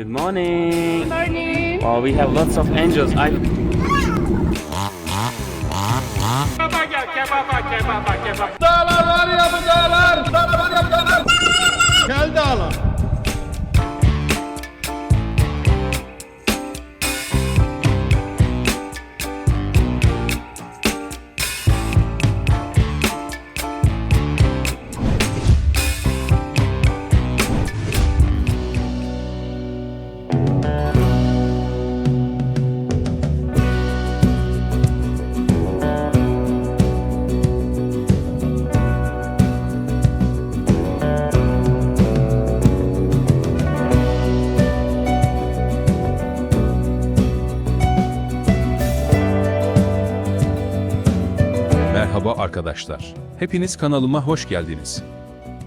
Good morning. Morning. Oh, we have lots of angels. I Dağlar var ya bu dağlar. Dağlar var ya bu dağlar. Gel dağlar. Arkadaşlar. Hepiniz kanalıma hoş geldiniz.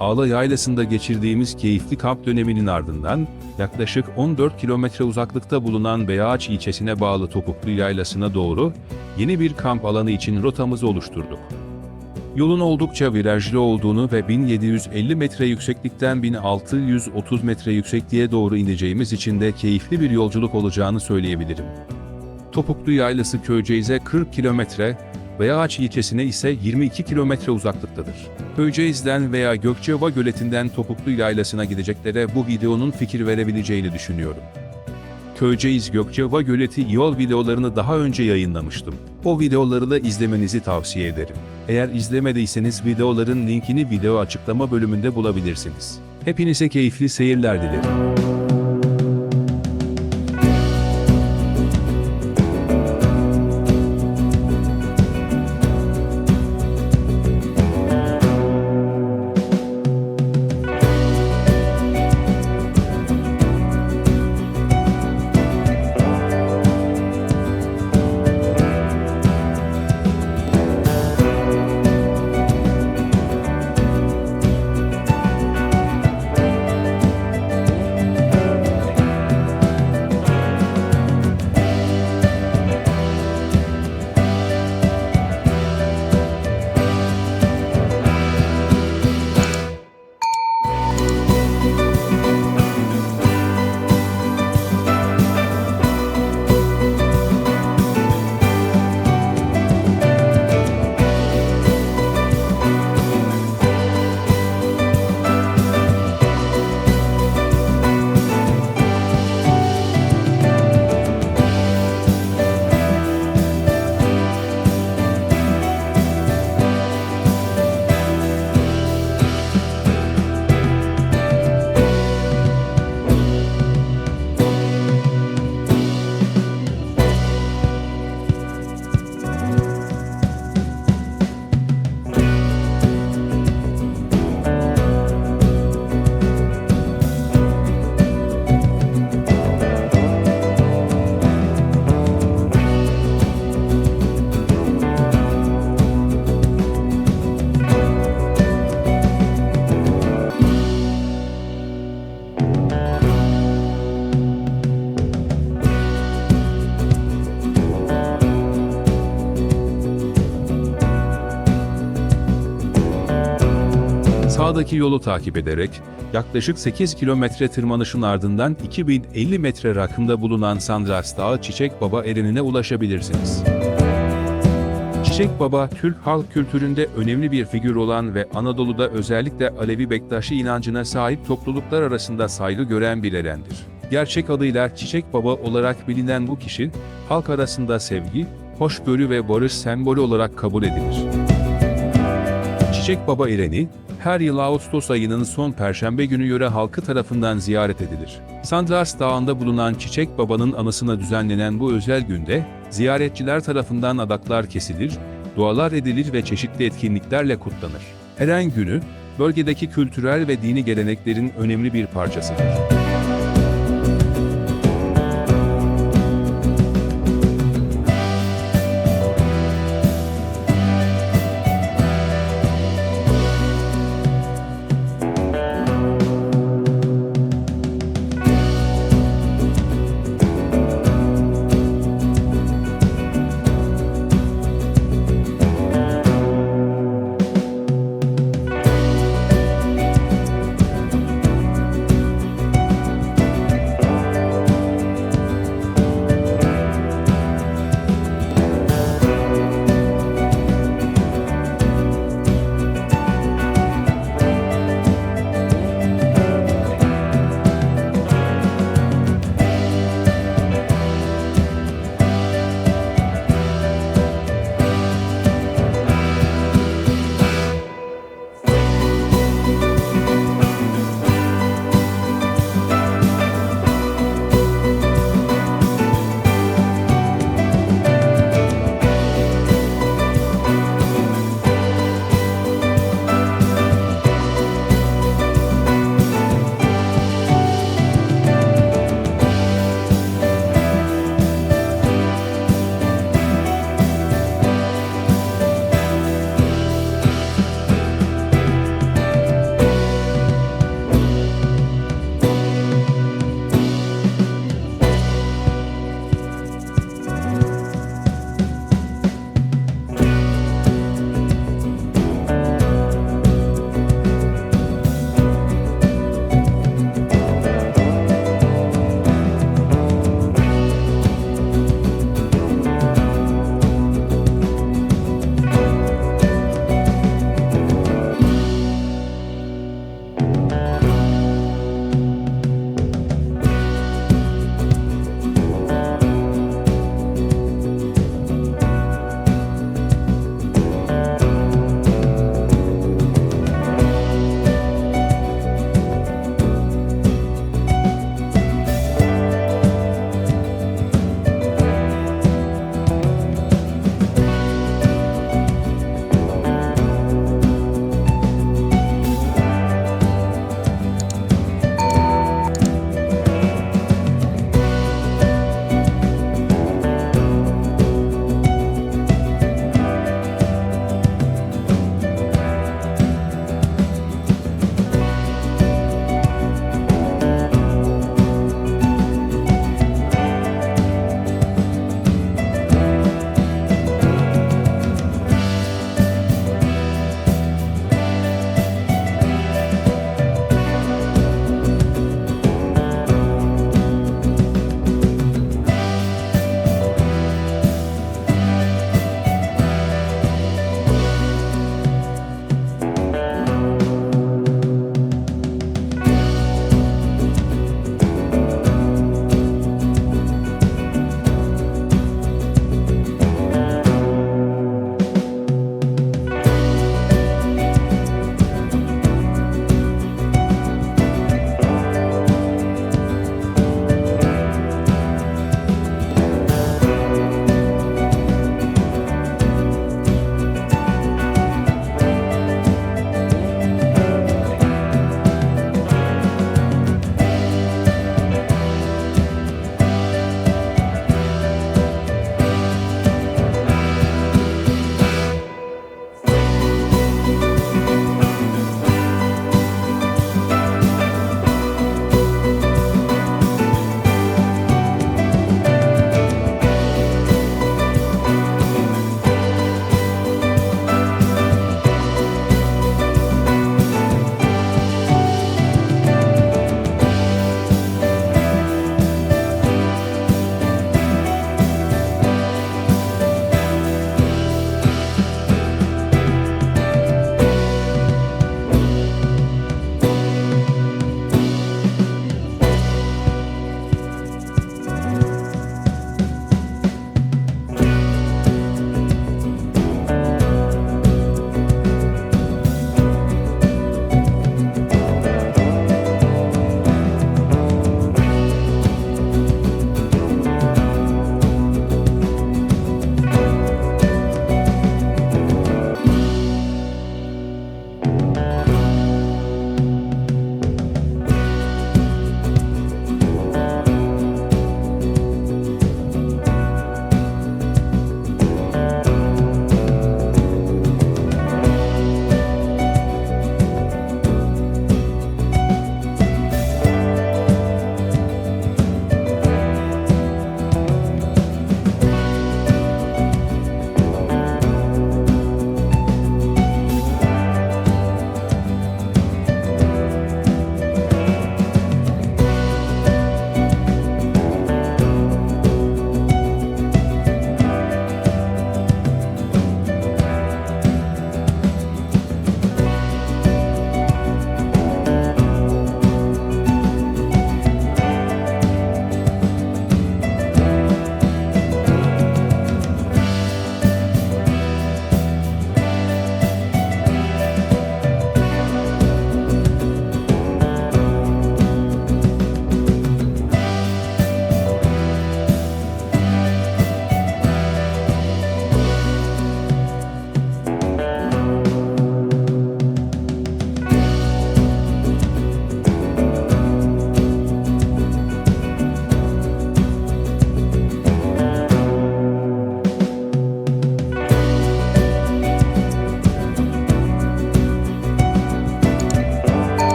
Ağla Yaylası'nda geçirdiğimiz keyifli kamp döneminin ardından yaklaşık 14 kilometre uzaklıkta bulunan Beyağaç ilçesine bağlı Topuklu Yaylası'na doğru yeni bir kamp alanı için rotamızı oluşturduk. Yolun oldukça virajlı olduğunu ve 1750 metre yükseklikten 1630 metre yüksekliğe doğru ineceğimiz için de keyifli bir yolculuk olacağını söyleyebilirim. Topuklu Yaylası Köyceğiz'e 40 kilometre, Beyağaç ilçesine ise 22 kilometre uzaklıktadır. Köyceğiz'den veya Gökçeova Göleti'nden Topuklu Yaylası'na gideceklere bu videonun fikir verebileceğini düşünüyorum. Köyceğiz Gökçeova Göleti yol videolarını daha önce yayınlamıştım. O videoları da izlemenizi tavsiye ederim. Eğer izlemediyseniz videoların linkini video açıklama bölümünde bulabilirsiniz. Hepinize keyifli seyirler dilerim. Sağdaki yolu takip ederek yaklaşık 8 kilometre tırmanışın ardından 2050 metre rakımda bulunan Sandras Dağı Çiçek Baba Erenine ulaşabilirsiniz. Çiçek Baba, Türk halk kültüründe önemli bir figür olan ve Anadolu'da özellikle Alevi Bektaşi inancına sahip topluluklar arasında saygı gören bir erendir. Gerçek adıyla Çiçek Baba olarak bilinen bu kişi, halk arasında sevgi, hoşgörü ve barış sembolü olarak kabul edilir. Çiçek Baba Ereni, her yıl Ağustos ayının son perşembe günü yöre halkı tarafından ziyaret edilir. Sandras Dağı'nda bulunan Çiçek Baba'nın anısına düzenlenen bu özel günde, ziyaretçiler tarafından adaklar kesilir, dualar edilir ve çeşitli etkinliklerle kutlanır. Eren günü, bölgedeki kültürel ve dini geleneklerin önemli bir parçasıdır.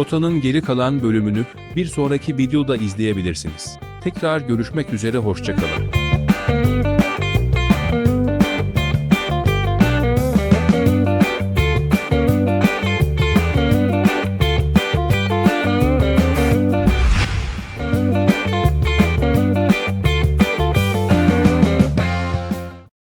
Rotanın geri kalan bölümünü bir sonraki videoda izleyebilirsiniz. Tekrar görüşmek üzere hoşçakalın.